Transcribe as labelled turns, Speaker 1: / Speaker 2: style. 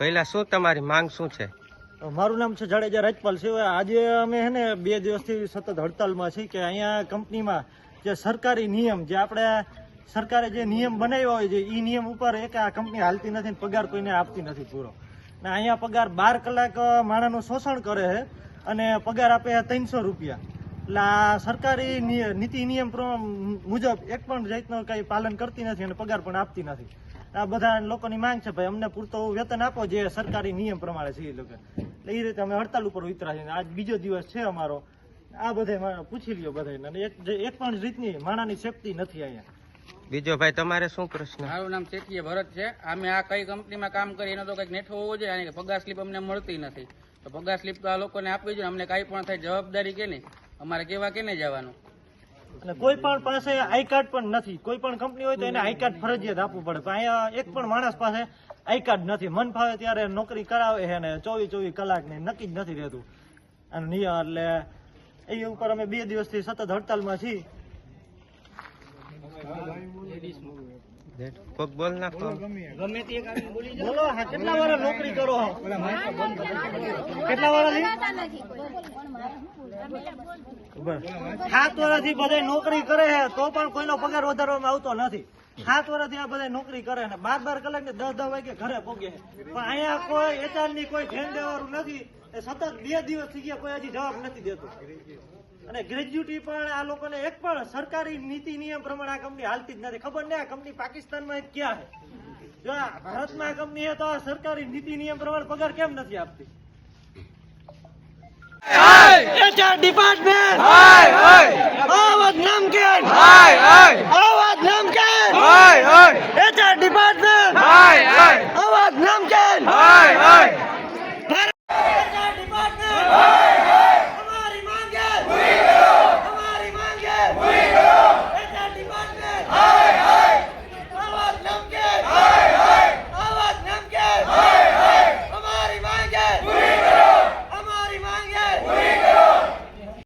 Speaker 1: પહેલા શું તમારી માંગ શું છે?
Speaker 2: મારું નામ છે જાડેજા રાજપાલ છે આજે અમે હે ને બે દિવસથી સતત હડતાલમાં છીએ કે અહીંયા કંપનીમાં જે સરકારી નિયમ, જે આપણે સરકારે જે નિયમ બનાવ્યો હોય છે એ નિયમ ઉપર એક આ કંપની હાલતી નથી પગાર કોઈને આપતી નથી પૂરો. ને અહીંયા પગાર બાર કલાક માણસનું શોષણ કરે છે અને પગાર આપે ત્રણસો રૂપિયા. એટલે આ સરકારી નીતિ નિયમ મુજબ એક પણ જાતનું કંઈ પાલન કરતી નથી અને પગાર પણ આપતી નથી. આ બધા લોકોની માંગ છે ભાઈ અમને પૂરતો વેતન આપો જે સરકારી નિયમ પ્રમાણે છે એ લોકો. એટલે એ રીતે અમે હડતાલ ઉપર ઉતરા છે આજ બીજો દિવસ છે અમારો. આ બધા પૂછી લ્યો બધાને અને એક જે- એક પણ રીતની માણાની સેફટી નથી અહીંયા.
Speaker 1: બીજો ભાઈ તમારે શું પ્રશ્ન?
Speaker 3: મારું નામ ચેતીય ભરત છે. અમે આ કઈ કંપનીમાં કામ કરીએ એનો તો કંઈક નેઠો હોવો જોઈએ. અને પગાર સ્લીપ અમને મળતી નથી. તો પગાર સ્લીપ તો આ લોકોને આપવી જોઈએ. અમને કાંઈ પણ થાય જવાબદારી કે નહીં અમારે કેવા કેને જવાનું?
Speaker 2: અને કોઈ પણ પાસે આઈ કાર્ડ પણ નથી. કોઈ પણ કંપની હોય તો એને આઈ કાર્ડ ફરજિયાત આપવું પડે. પણ અહીંયા એક પણ માણસ પાસે આઈ કાર્ડ નથી. મન ફાવે ત્યારે નોકરી કરાવે છે ને ચોવીસ ચોવીસ કલાક ને નક્કી જ નથી રહેતું. અને એટલે એ ઉપર અમે બે દિવસથી સતત હડતાલમાં છીએ.
Speaker 1: કોક બોલ નાખો
Speaker 2: બોલો હા કેટલા વાર નોકરી કરો કેટલા વાર સાત વર્ષથી બધા નોકરી કરે છે તો પણ કોઈનો પગાર વધારવામાં આવતો નથી. સાત વર્ષથી આ બધા નોકરી કરે ને બાર બાર કલાક ને દસ દસ વાગે ઘરે પોગે છે. પણ અહીંયા કોઈ એચઆરની કોઈ ધ્યાન દેવાનું નથી. એ સતત બે દિવસ થઈ ગયા કોઈ હજી જવાબ નથી દેતું. અને ગ્રેજ્યુટી પણ આ લોકોને એક પણ સરકારી નીતિ નિયમ પ્રમાણે આ કંપની હાલતી જ નથી. ખબર ને આ કંપની પાકિસ્તાનમાં ક્યાં છે? જો આ ભારતમાં આ કંપની છે તો આ સરકારી નીતિ નિયમ પ્રમાણે પગાર કેમ નથી આપતી? ડિપાર્ટમેન્ટ આવાજ નામ કે આવાજ નામ કે HR ડિપાર્ટમેન્ટ